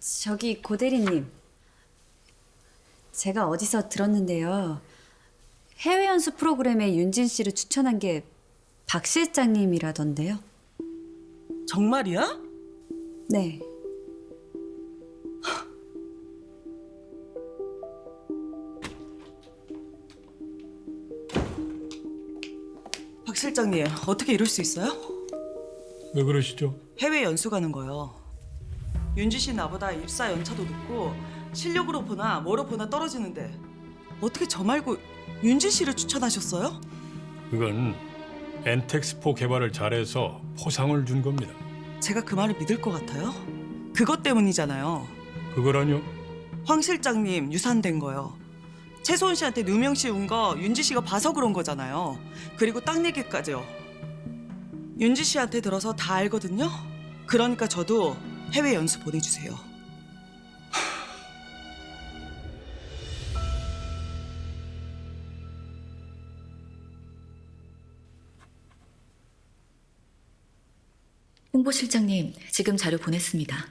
저기 고대리님. 제가 어디서 들었는데요. 해외 연수 프로그램에 윤진 씨를 추천한 게 박 실장님이라던데요. 정말이야? 네. 박 실장님 어떻게 이럴 수 있어요? 왜 그러시죠? 해외 연수 가는 거요. 윤지 씨 나보다 입사 연차도 높고 실력으로 보나 뭐로 보나 떨어지는데 어떻게 저 말고 윤지 씨를 추천하셨어요? 그건 엔텍스포 개발을 잘해서 포상을 준 겁니다. 제가 그 말을 믿을 것 같아요? 그것 때문이잖아요. 그거라뇨? 황 실장님 유산된 거요. 최소은 씨한테 누명 씌운 거 윤지 씨가 봐서 그런 거잖아요. 그리고 땅 얘기까지요. 윤지 씨한테 들어서 다 알거든요. 그러니까 저도 해외 연수 보내주세요. 홍보실장님, 지금 자료 보냈습니다.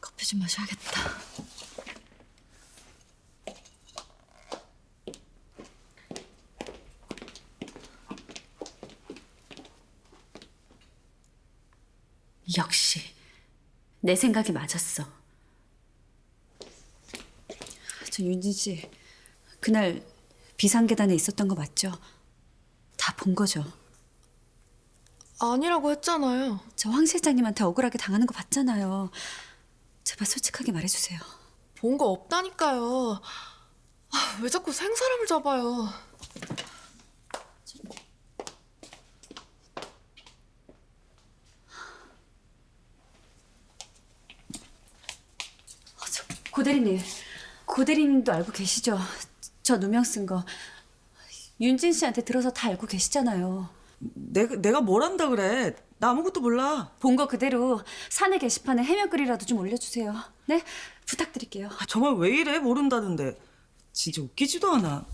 커피 좀 마셔야겠다. 역시 내 생각이 맞았어. 저 윤진 씨 그날 비상계단에 있었던 거 맞죠? 다 본 거죠. 아니라고 했잖아요. 저 황 실장님한테 억울하게 당하는 거 봤잖아요. 제발 솔직하게 말해주세요. 본 거 없다니까요. 아, 왜 자꾸 생사람을 잡아요. 고대리님, 고대리님도 알고 계시죠? 저 누명 쓴 거. 윤진 씨한테 들어서 다 알고 계시잖아요. 내가 내가 뭘 한다 그래? 나 아무것도 몰라. 본 거 그대로 사내 게시판에 해명 글이라도 좀 올려주세요. 네? 부탁드릴게요. 아, 정말 왜 이래 모른다는데 진짜 웃기지도 않아.